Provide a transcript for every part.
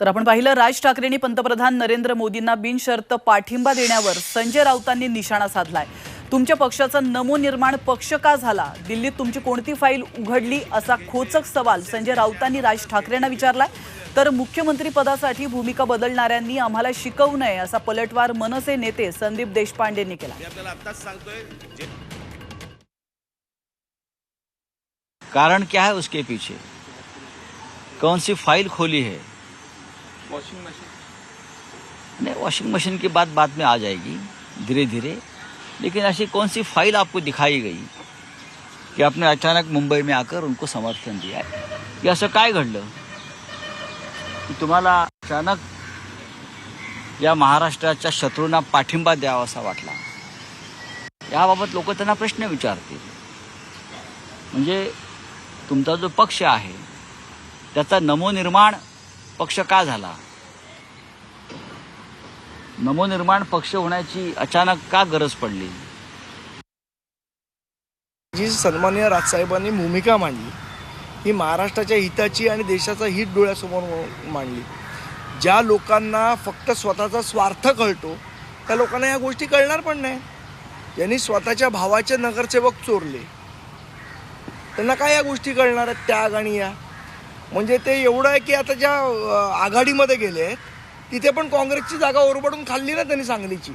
तर आपण पाहिलं राज ठाकरेंनी पंतप्रधान नरेंद्र मोदींना बिनशर्त पाठिंबा देण्यावर संजय राऊतांनी निशाणा साधलाय. तुमच्या पक्षाचा नमोनिर्माण पक्ष का झाला? दिल्लीत तुमची कोणती फाईल उघडली? असा खोचक सवाल संजय राऊतांनी राज ठाकरेंना विचारलाय. तर मुख्यमंत्री पदासाठी भूमिका बदलणाऱ्यांनी आम्हाला शिकवू नये असा पलटवार मनसे नेते संदीप देशपांडेंनी केला. मी आपल्याला आत्ताच सांगतोय जे कारण क्या है उसके पीछे? कौन सी फाइल खोली है? वॉशिंग मशीन नहीं वॉशिंग मशीन की बात बाद में आ जाएगी धीरे धीरे लेकिन ऐसी कौन सी फाइल आपको दिखाई गई कि आपने अचानक मुंबई में आकर उनको समर्थन दिया है? कि असं काय घडलं? की तुम्हाला अचानक या महाराष्ट्राच्या शत्रूंना पाठिंबा द्यावा असा वाटला? याबाबत लोक त्यांना प्रश्न विचारतील. म्हणजे तुमचा जो पक्ष आहे त्याचा नमोनिर्माण पक्ष का झाला? नवनिर्माण पक्ष होण्याची अचानक का गरज पडली? जी सन्माननीय राजसाहेबांनी भूमिका मांडली ही महाराष्ट्राच्या हिताची आणि देशाचा हित डोळ्यासमोर मांडली. ज्या लोकांना फक्त स्वतःचा स्वार्थ कळतो त्या लोकांना या गोष्टी कळणार पण नाही. यांनी स्वतःच्या भावाचे नगरसेवक चोरले. त्यांना काय या गोष्टी कळणार आहेत? त्याग आणि या. म्हणजे ते एवढं आहे की आता ज्या आघाडीमध्ये गेले तिथे पण काँग्रेसची जागा ओरबडून खाल्ली ना त्यांनी सांगलीची.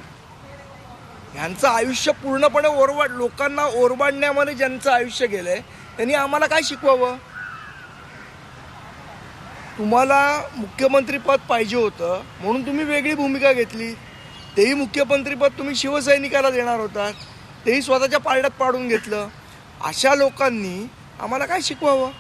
ह्यांचं आयुष्य पूर्णपणे ओरवाड लोकांना ओरबाडण्यामध्ये ज्यांचं आयुष्य गेलंय त्यांनी आम्हाला काय शिकवावं? तुम्हाला मुख्यमंत्रीपद पाहिजे होतं म्हणून तुम्ही वेगळी भूमिका घेतली. तेही मुख्यमंत्रीपद तुम्ही शिवसैनिकाला देणार होतात तेही स्वतःच्या पारड्यात पाडून घेतलं. अशा लोकांनी आम्हाला काय शिकवावं?